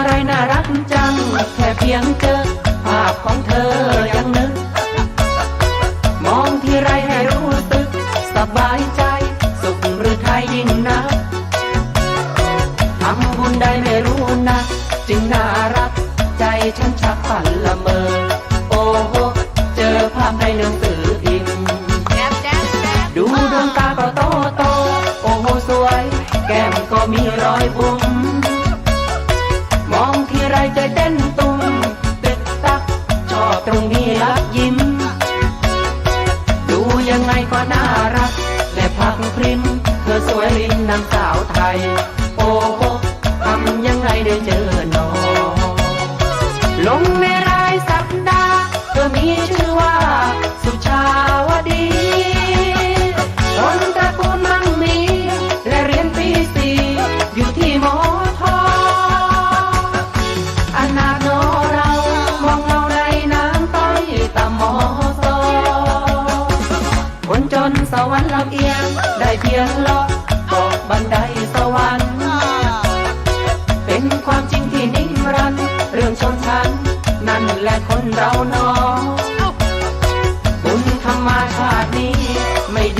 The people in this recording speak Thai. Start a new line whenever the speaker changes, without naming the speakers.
ะไรน่ารักจัง แค่เพียงเจอ ภาพของเธอยังนึก มองที่ไรให้รู้สึก สบายใจ สุขหรือไทยยิ่งนักทำบุญได้ไม่รู้นะ จึงน่ารัก ใจฉันชักฝันละเมอ โอ้โห เจอภาพในหนังสือพิมพ์ดูดวงตาก็โตโต โอ้โหสวย แก้มก็มีรอยบุ๋ม ใจใจเต้นตุ้มตึกตักชอบตรงนี้ลักยิ้ม ดูยังไงก็น่ารัก และพักพริม เธอสวยริมนางสาวไทย โอ้โหทำยังไงได้เจอหนอลงในรายสัปดาห์เธอมีชื่อ ยงเลาะตกบันไดสวรรค์ เป็นความจริงที่นิ่งรัน เรื่องชนชั้น นั่นแหละคนเราเนอบุญธรรมาชาตินี้ไม่ดี